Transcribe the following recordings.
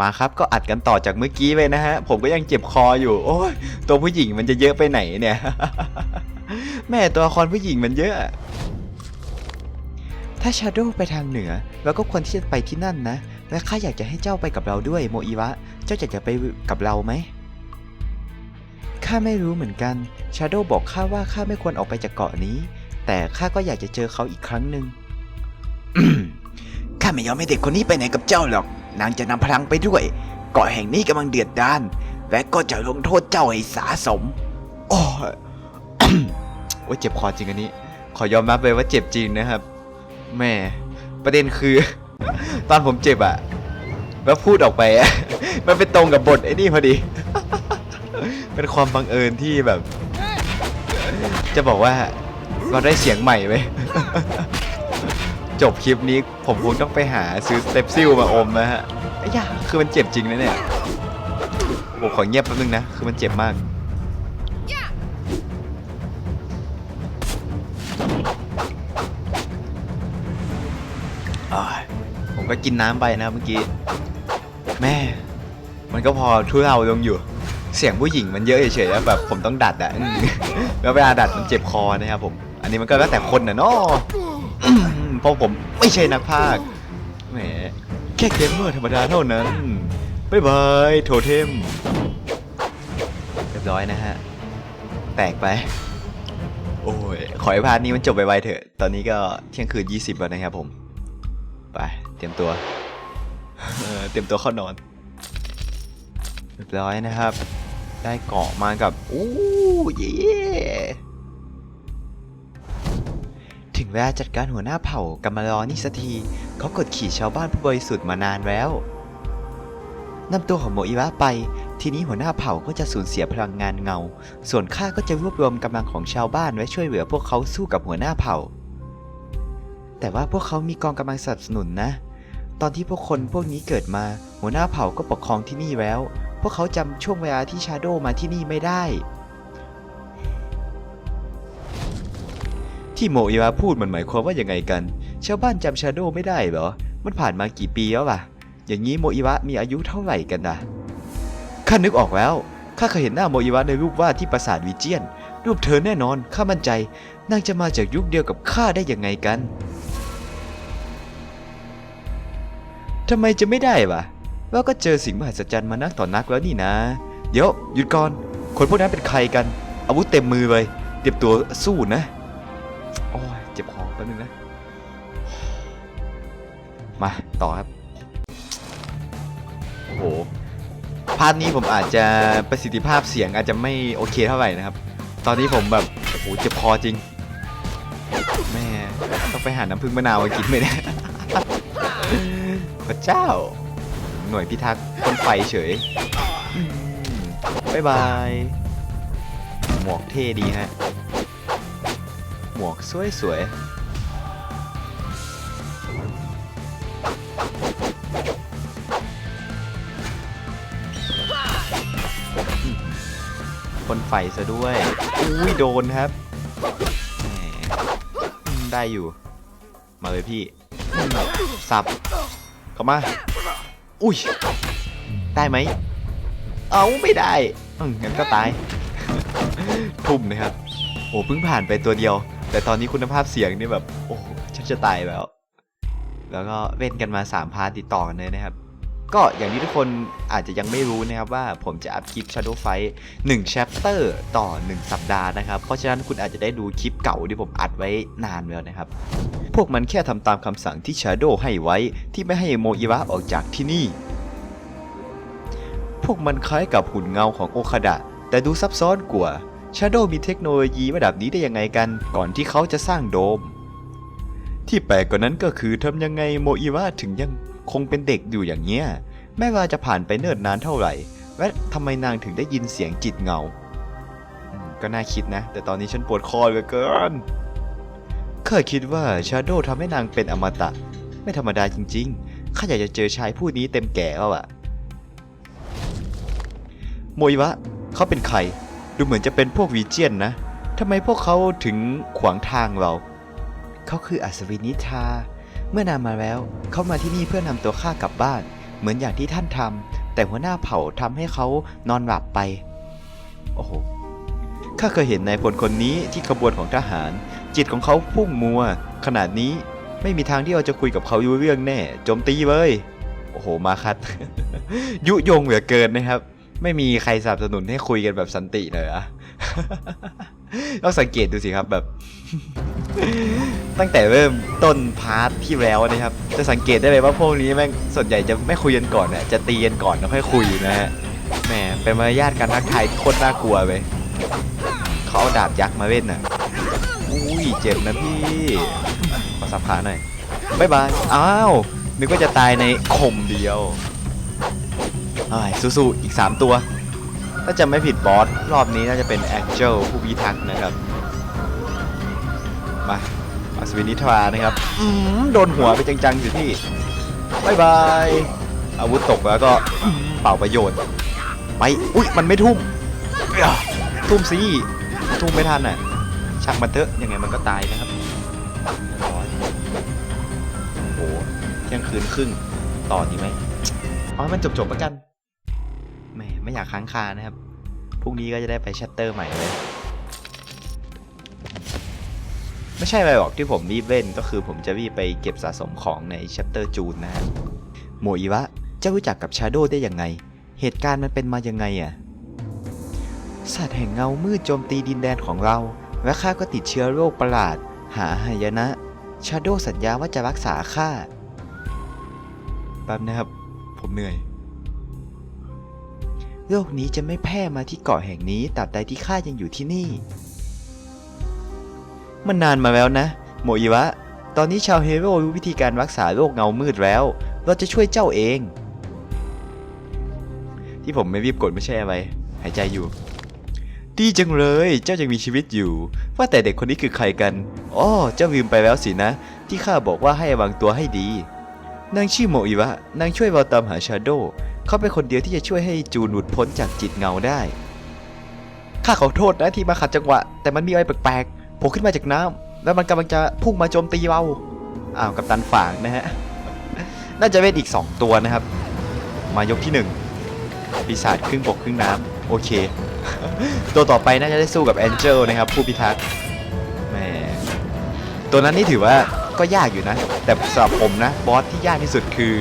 มาครับก็อัดกันต่อจากเมื่อกี้เลยนะฮะ ผมก็ยังเจ็บคออยู่ โอ้ยตัวผู้หญิงมันจะเยอะไปไหนเนี่ย แม่ตัวละครผู้หญิงมันเยอะ ถ้าชาโดไปทางเหนือเราก็ควรที่จะไปที่นั่นนะ และข้าอยากจะให้เจ้าไปกับเราด้วยโมอิวะ เจ้าอยากจะไปกับเราไหมข้าไม่รู้เหมือนกัน ชาโดบอกข้าว่าข้าไม่ควรออกไปจากเกาะนี้ แต่ข้าก็อยากจะเจอเขาอีกครั้งหนึ่งข้าไม่ยอมให้เด็กคนนี้ไปไหนกับเจ้าหรอก นางจะนำพลังไปด้วย เกาะแห่งนี้กำลังเดือดดาน และก็จะลงโทษเจ้าให้สาสมโอ้โอ้เจ็บคอจริงอันนี้ ขอยอมรับเลยว่าเจ็บจริงนะครับแม่ประเด็นคือ ตอนผมเจ็บอะแล้วพูดออกไปอะมันไปตรงกับบทไอ้นี่พอดี เป็นความบังเอิญที่แบบ จะบอกว่าเราได้เสียงใหม่ไหม จบคลิปนี้ผมคงต้องไปหาซื้อสเตปซิลมาอมนะฮะไอ้ยาคือมันเจ็บจริงนะเนี่ยผมขอเงียบแป๊บนึงนะ คือมันเจ็บมาก ผมก็กินน้ำไปนะเมื่อกี้ แม่ มันก็พอทุเลาลงอยู่ เสียงผู้หญิงมันเยอะเฉยๆแบบผมต้องดัดอะแล้วเวลาดัดมันเจ็บคอนะครับผม อันนี้มันก็แล้วแต่คนนะเนาะ เพราะผมไม่ใช่นักพากย์แหมแค่เกมเมอร์ธรรมดาเท่านั้นบ๊ายบายโทเทมเรียบร้อยนะฮะ แตกไป โอ้ย ขอให้พาร์ทนี้มันจบไปไวๆเถอะ ตอนนี้ก็เที่ยงคืน 20 แล้วนะครับผม ไป เตรียมตัวเออเตรียมตัวเข้านอน เรียบร้อยนะครับ ได้เกาะมากับ อู้เย่ ถึงเวลาจัดการหัวหน้าเผ่ากำมารอนี่สักทีเขากดขี่ชาวบ้านผู้บริสุทธิ์มานานแล้วนำตัวของโมอิวะไป ทีนี้หัวหน้าเผ่าก็จะสูญเสียพลังงานเงา ส่วนข้าก็จะรวบรวมกำลังของชาวบ้านไว้ช่วยเหลือพวกเขาสู้กับหัวหน้าเผ่า แต่ว่าพวกเขามีกองกำลังสนับสนุนนะ ตอนที่พวกคนพวกนี้เกิดมา หัวหน้าเผ่าก็ปกครองที่นี่แล้ว พวกเขาจำช่วงเวลาที่ชาโดมาที่นี่ไม่ได้ ที่โมอิวะพูดมันหมายความว่ายังไงกัน ชาวบ้านจำชาโดไม่ได้เหรอ มันผ่านมากี่ปีแล้วล่ะ อย่างนี้โมอิวะมีอายุเท่าไหร่กันนะข้านึกออกแล้ว ข้าเคยเห็นหน้าโมอิวะในรูปวาดที่ปราสาทวิเจียน รูปเธอแน่นอน ข้ามั่นใจ นางจะมาจากยุคเดียวกับข้าได้ยังไงกัน ทำไมจะไม่ได้วะเราก็เจอสิ่งมหัศจรรย์มานักต่อนักแล้วนี่นะ เดี๋ยวหยุดก่อน คนพวกนั้นเป็นใครกัน อาวุธเต็มมือเลย เตรียมตัวสู้นะ โอ้ยเจ็บคอแป๊บนึงนะ มาต่อครับ โอ้โห พาร์ทนี้ผมอาจจะประสิทธิภาพเสียงอาจจะไม่โอเคเท่าไหร่นะครับ ตอนนี้ผมแบบ โอ้โห เจ็บคอจริง แม่ ต้องไปหาน้ำพึ่งมะนาวมากินไหมเนี่ยพระเจ้า หน่วยพิทักษ์คนไฟเฉยบายบาย หมวกเท่ดีฮะ มวกสวยสวยอืมพ่นไฟซะด้วย อุ้ยโดนครับ ได้อยู่ มาเลยพี่ สับ เข้ามา อุ้ย ได้ไหม เอาไม่ได้งั้นก็ตาย ทุ่มนะครับ โอ้เพิ่งผ่านไปตัวเดียว แต่ตอนนี้คุณภาพเสียงนี่แบบ โอ้ฉันจะตายแล้ว แล้วก็เล่นกันมา 3 พาร์ทติดต่อกันเลยนะครับ ก็อย่างที่ทุกคนอาจจะยังไม่รู้นะครับว่าผมจะอัพคลิป Shadow Fight 1 chapter ต่อ 1 สัปดาห์นะครับ เพราะฉะนั้นคุณอาจจะได้ดูคลิปเก่าที่ผมอัดไว้นานแล้วนะครับ พวกมันแค่ทำตามคำสั่งที่ Shadow ให้ไว้ที่ไม่ให้โมอิวะออกจากที่นี่ พวกมันคล้ายกับหุ่นเงาของโอคาดะแต่ดูซับซ้อนกว่า Shadow มีเทคโนโลยีระดับนี้ได้ยังไงกัน ก่อนที่เขาจะสร้างโดม ที่แปลกกว่านั้นก็คือทำยังไงโมอิวะถึงยังคงเป็นเด็กอยู่อย่างเงี้ยไม่ว่าจะผ่านไปเนิ่นนานเท่าไหร่ และทำไมนางถึงได้ยินเสียงจิตเงา ก็น่าคิดนะ แต่ตอนนี้ฉันปวดคอเหลือเกินเคยคิดว่าชาโดทำให้นางเป็นอมตะ ไม่ธรรมดาจริงๆข้าอยากจะเจอชายผู้นี้เต็มแก่แล้วอะโมยวะ เขาเป็นใคร ดูเหมือนจะเป็นพวกวีเจียนนะทำไมพวกเขาถึงขวางทางเรา เขาคืออัศวินิทา เมื่อนานมาแล้ว เขามาที่นี่เพื่อนำตัวข้ากลับบ้าน เหมือนอย่างที่ท่านทำแต่หัวหน้าเผ่าทำให้เขานอนหลับไป โอ้โหข้าเคยเห็นนายพลคนนี้ที่ขบวนของทหาร จิตของเขาพุ่งมัว ขนาดนี้ไม่มีทางที่เราจะคุยกับเขาอยู่เรื่องแน่โจมตีเลยโอ้โหมาคัด ยุยงเหลือเกินนะครับ ไม่มีใครสนับสนุนให้คุยกันแบบสันติเลยอะต้องสังเกตดูสิครับแบบ ตั้งแต่เริ่มต้นพาร์ทที่แล้วนะครับ จะสังเกตได้เลยว่าพวกนี้แม่งส่วนใหญ่จะไม่คุยกันก่อนเนี่ยจะตีกันก่อนแล้วค่อยคุยนะฮะแหมเป็นมารยาทการทักทายที่โคตรน่ากลัวไปเขาเอาดาบยักษ์มาเล่นน่ะอุ้ยเจ็บนะพี่ ขอสับขาหน่อยบายบาย อ้าวนึกว่าจะตายในข่มเดียว สู้ๆอีก 3 ตัว ถ้าจะไม่ผิดบอส รอบนี้น่าจะเป็นแองเจลผู้พิทักษ์นะครับ มามาสวินิทรานะครับอืมโดนหัวไปจังๆสิพี่บายบาย อาวุธตกแล้วก็อืมเป่าประโยชน์ ไป อุ้ยมันไม่ทุ่มเอ้ยทุ่มสิทุ่มไม่ทันอะชักมันเถอะยังไงมันก็ตายนะครับร้อยโอ้โหเที่ยงคืนครึ่งต่อดีไหมเอาให้มันจบๆแล้วกัน ไม่อยากค้างคานะครับ พรุ่งนี้ก็จะได้ไปชัตเตอร์ใหม่เลย ไม่ใช่อะไรหรอกที่ผมรีบเล่นก็คือผมจะรีบไปเก็บสะสมของในชัปเตอร์จูนนะฮะโมอีวะเจ้ารู้จักกับชาโดได้ยังไง เหตุการณ์มันเป็นมายังไงอะสัตว์แห่งเงามืดโจมตีดินแดนของเรา และข้าก็ติดเชื้อโรคประหลาด หาหายนะ ชาโดสัญญาว่าจะรักษาข้าแป๊บนะครับ ผมเหนื่อย โรคนี้จะไม่แพร่มาที่เกาะแห่งนี้ตราบใดที่ข้ายังอยู่ที่นี่ มันนานมาแล้วนะ โมอิวะ ตอนนี้ชาวเฮโร่รู้วิธีการรักษาโรคเงามืดแล้ว เราจะช่วยเจ้าเอง ที่ผมไม่รีบกดไม่ใช่อะไร หายใจอยู่ ดีจังเลย เจ้ายังมีชีวิตอยู่ ว่าแต่เด็กคนนี้คือใครกันอ๋อเจ้าลืมไปแล้วสินะ ที่ข้าบอกว่าให้ระวังตัวให้ดี นางชื่อโมอิวะ นางช่วยเราตามหาชาโด เขาเป็นคนเดียวที่จะช่วยให้จูนหลุดพ้นจากจิตเงาได้ ข้าขอโทษนะที่มาขัดจังหวะ แต่มันมีอะไรแปลกๆโผล่ขึ้นมาจากน้ำแล้วมันกำลังจะพุ่งมาโจมตีเราอ้าวกับตันฝางนะฮะ น่าจะเป็นอีก 2 ตัวนะครับ มายกที่ 1 ปีศาจครึ่งบกครึ่งน้ำโอเค ตัวต่อไปน่าจะได้สู้กับแองเจลนะครับ ผู้พิทักษ์แหมตัวนั้นนี่ถือว่าก็ยากอยู่นะ แต่สำหรับผมนะ บอสที่ยากที่สุดคือ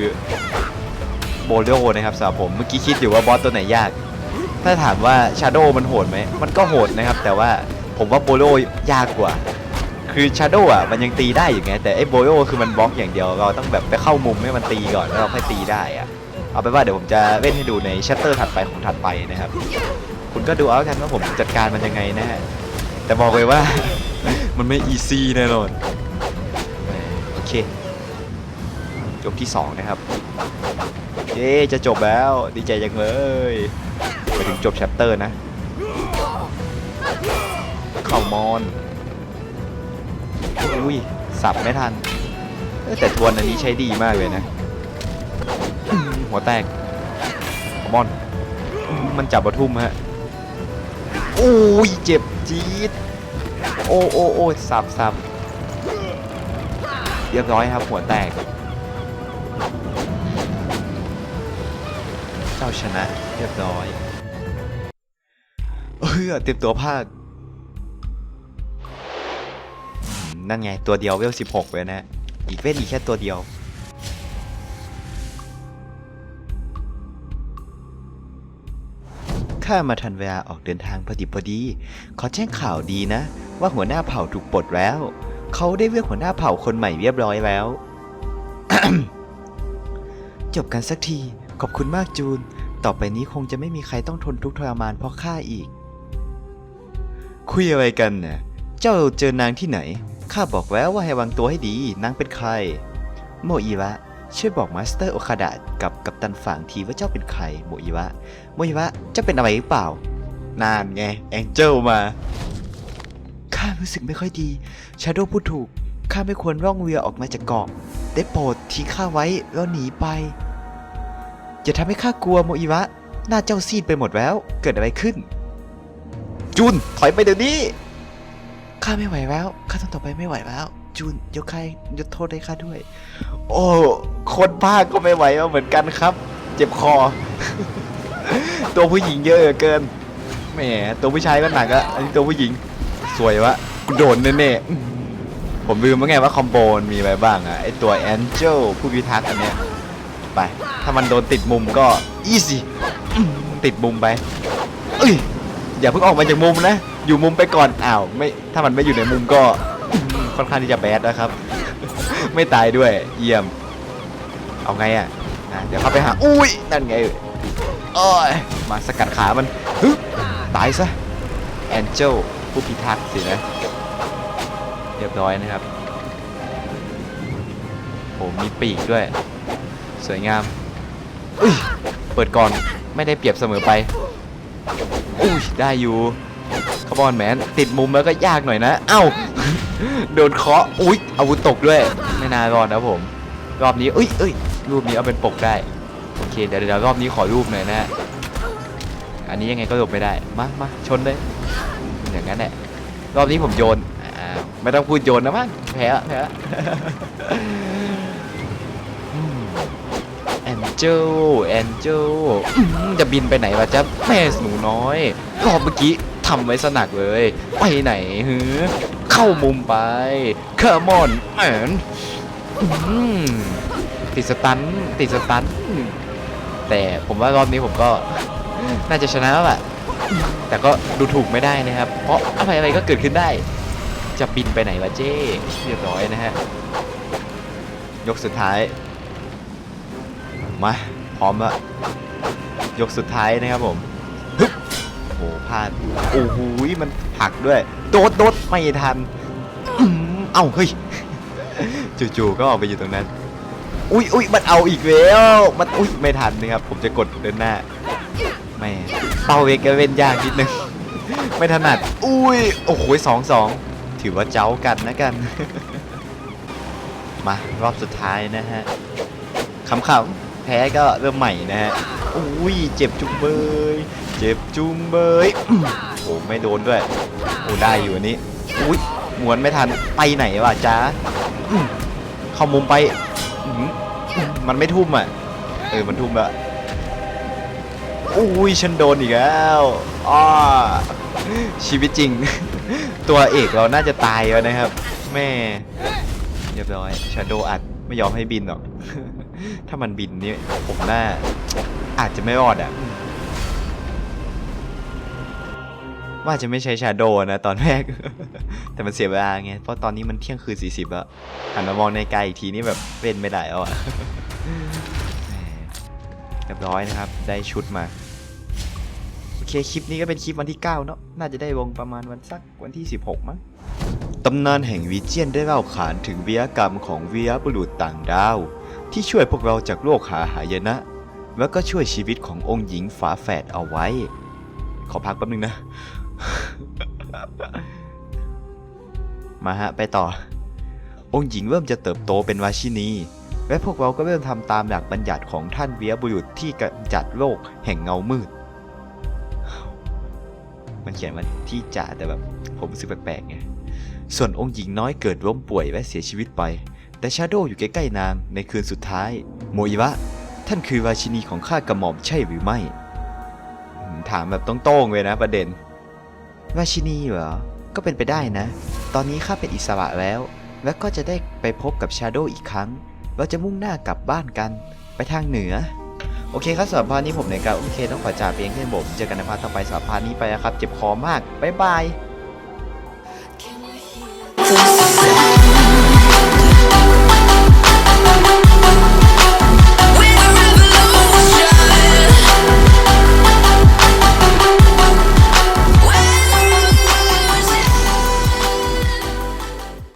โบโลนะครับสำหรับผมเมื่อกี้คิดอยู่ว่าบอสตัวไหนยาก ถ้าถามว่าชาโดมันโหดไหมมันก็โหดนะครับ แต่ว่าผมว่าโบโลยากกว่า คือชาโดอะมันยังตีได้อยู่ไงแต่ไอ้โบโลคือมันบล็อกอย่างเดียวเราต้องแบบไปเข้ามุมให้มันตีก่อนแล้วเราค่อยตีได้อะเอาไปว่าเดี๋ยวผมจะเล่นให้ดูในชัตเตอร์ถัดไปของถัดไปนะครับ คุณก็ดูเอาแล้วกันว่าผมจัดการมันยังไงนะฮะแต่บอกเลยว่า มันไม่อีซี่แน่นอนโอเคจบที่ 2 นะครับ เย้จะจบแล้วดีใจจังเลยไปถึงจบแชปเตอร์นะเข้ามอนอุ้ยสับไม่ทัน แต่ทวนอันนี้ใช้ดีมากเลยนะ หัวแตกมอน มันจับปทุ่มฮะโอ้ยเจ็บจี๊ดโอ้โอ้โอ้สับสับเรียบร้อยครับหัวแตก เจ้าชนะเรียบร้อยเออเตรียมตัวภาคนั่นไงตัวเดียวเวล16เลยนะ อีกเวทอีกแค่ตัวเดียวข้ามาทันเวลาออกเดินทางพอดีพอดี ขอแจ้งข่าวดีนะ ว่าหัวหน้าเผ่าถูกปลดแล้ว เขาได้เลือกหัวหน้าเผ่าคนใหม่เรียบร้อยแล้ว จบกันสักที ขอบคุณมากจูน ต่อไปนี้คงจะไม่มีใครต้องทนทุกข์ทรมานเพราะข้าอีก คุยอะไรกันน่ะเจ้าเจอนางที่ไหน ข้าบอกแล้วว่าให้วางตัวให้ดี นางเป็นใคร โมอิวะ ช่วยบอกมาสเตอร์โอคาดะกับกัปตันฝางทีว่าเจ้าเป็นใคร โมอิวะ โมอิวะ เจ้าเป็นอะไรหรือเปล่า นานไง แองเจิลมา ข้ารู้สึกไม่ค่อยดี ชาโดพูดถูก ข้าไม่ควรร่องเรือออกมาจากเกาะ ได้โปรดทิ้งข้าไว้แล้วหนีไป อย่าทำให้ข้ากลัวโมอิวะ หน้าเจ้าซีดไปหมดแล้ว เกิดอะไรขึ้น จุนถอยไปเดี๋ยวนี้ ข้าไม่ไหวแล้ว ข้าต้องต่อไปไม่ไหวแล้วจูนยกใครยกโทษให้ข้าด้วย โอ้คนภาคก็ไม่ไหวเหมือนกันครับ เจ็บคอ ตัวผู้หญิงเยอะเกิน แหม ตัวผู้ชายก็หนักอะอันนี้ตัวผู้หญิง สวยวะกูโดนแน่ๆผมลืมว่าไงว่าคอมโบนมีอะไรบ้างอะไอตัวแอนเจลผู้พิทักษ์อันเนี้ย ไป ถ้ามันโดนติดมุมก็อีซี่ติดมุมไปเอ้ยอย่าเพิ่งออกมาจากมุมนะ อยู่มุมไปก่อนอ้าวไม่ถ้ามันไม่อยู่ในมุมก็ค่อนข้างที่จะแบดนะครับ ไม่ตายด้วยเยี่ยม เอาไงอะอะเดี๋ยวเข้าไปหาอุ้ยนั่นไงโอ้ยมาสกัดขามันฮึตายซะแอนเจลผู้พิทักษ์สินะเรียบร้อยนะครับโอ้มีปีกด้วย สวยงามอุ้ยเปิดก่อนไม่ได้เปรียบเสมอไปอุ้ยได้อยู่คาร์บอนแมนติดมุมแล้วก็ยากหน่อยนะเอ้าโดนเคาะอุ้ยอาวุธตกด้วยไม่น่ารอดนะผม รอบนี้เอ้ยเอ้ยรูปนี้เอาเป็นปกได้โอเคเดี๋ยวเดี๋ยวรอบนี้ขอรูปหน่อยนะอันนี้ยังไงก็หลบไม่ได้มามาชนเลยอย่างนั้นแหละรอบนี้ผมโยนอ่าไม่ต้องพูดโยนนะมั้งแพ้ละแพ้ละแอ นเจลแอนเจลจะบินไปไหนวะจ๊ะแม่หนูน้อยรอบเมื่อกี้ทำไว้สนักเลย ไปไหนฮือเข้ามุมไปเคอร์มอนแอนติดสตันติดสตันแต่ผมว่ารอบนี้ผมก็น่าจะชนะแล้วแหละแต่ก็ดูถูกไม่ได้นะครับ เพราะอะไรอะไรก็เกิดขึ้นได้ จะบินไปไหนวะเจ้เรียบร้อยนะฮะ ยกสุดท้าย มาพร้อมละยกสุดท้ายนะครับผมฮึโอ้โหพลาดโอ้โหมันผักด้วย โดดโดดไม่ทันอเอ้าเฮ้ยจู่ๆก็ออกไปอยู่ตรงนั้น อุ้ยอุ้ยมันเอาอีกแล้วมันอุ้ยไม่ทันนะครับ ผมจะกดเดินหน้าแม่เป้าเวก็เว้นยากนิดนึงไม่ถนัด อุ้ยโอ้โหสองสองถือว่าเจ้ากันนะกัน มารอบสุดท้ายนะฮะขำๆ พ้ก็เริ่มใหม่นะฮะอุ้ยเจ็บจุงเบยเจ็บจุงเบยอื้อโอ้ไม่โดนด้วยโอ้ได้อยู่อันนี้อุ้ยหมวนไม่ทันไปไหนวะจ้าเข้ามุมไปมันไม่ทุ่มอะเออมันทุ่มละอุ้ยฉันโดนอีกแล้วอ้าชีวิตจริง ตัวเอกเราน่าจะตายแล้วนะครับ แม่เรียบร้อยชาโดอัดไม่ยอมให้บินหรอก ถ้ามันบินนี่ผมน่าอาจจะไม่รอดอะ ว่าจะไม่ใช้ชาโดนะตอนแรก แต่มันเสียเวลาไง เพราะตอนนี้มันเที่ยงคืนสี่สิบแล้วหันมามองในไกลอีกทีนี่แบบเล่นไม่ได้แล้วอะเรียบร้อยนะครับ ได้ชุดมาโอเคคลิปนี้ก็เป็นคลิปวันที่ 9 เนอะน่าจะได้วงประมาณวันสักวันที่ 16 มั้งตำนานแห่งวิเจียนได้เล่าขานถึงวีรกรรมของวีรบุรุษต่างดาว ที่ช่วยพวกเราจากโลกหาหายนะ แล้วก็ช่วยชีวิตขององค์หญิงฝาแฝดเอาไว้ ขอพักแป๊บนึงนะ มาฮะไปต่อ องค์หญิงเริ่มจะเติบโตเป็นราชินี และพวกเราก็เริ่มทำตามหลักบัญญัติของท่านเวีรบุรุษที่กำจัดโลกแห่งเงามืด มันเขียนมาที่จ่าแต่แบบผมรู้สึกแปลกๆไงส่วนองค์หญิงน้อยเกิดล้มป่วยและเสียชีวิตไป แต่ชาโดอยู่ใกล้ๆนางในคืนสุดท้าย โมอิวะ ท่านคือราชินีของข้ากระหม่อมใช่หรือไม่ ถามแบบตรงๆเลยนะประเด็น ราชินีเหรอ ก็เป็นไปได้นะ ตอนนี้ข้าเป็นอิสระแล้ว และก็จะได้ไปพบกับชาโดอีกครั้ง เราจะมุ่งหน้ากลับบ้านกัน ไปทางเหนือโอเคครับสำหรับพาร์ทนี้ผมในการโอเคต้องขอจากเพียงแค่ผมเจอกันในพาร์ทต่อไปสำหรับพาร์ทนี้ไปนะครับ เจ็บคอมาก บ๊ายบาย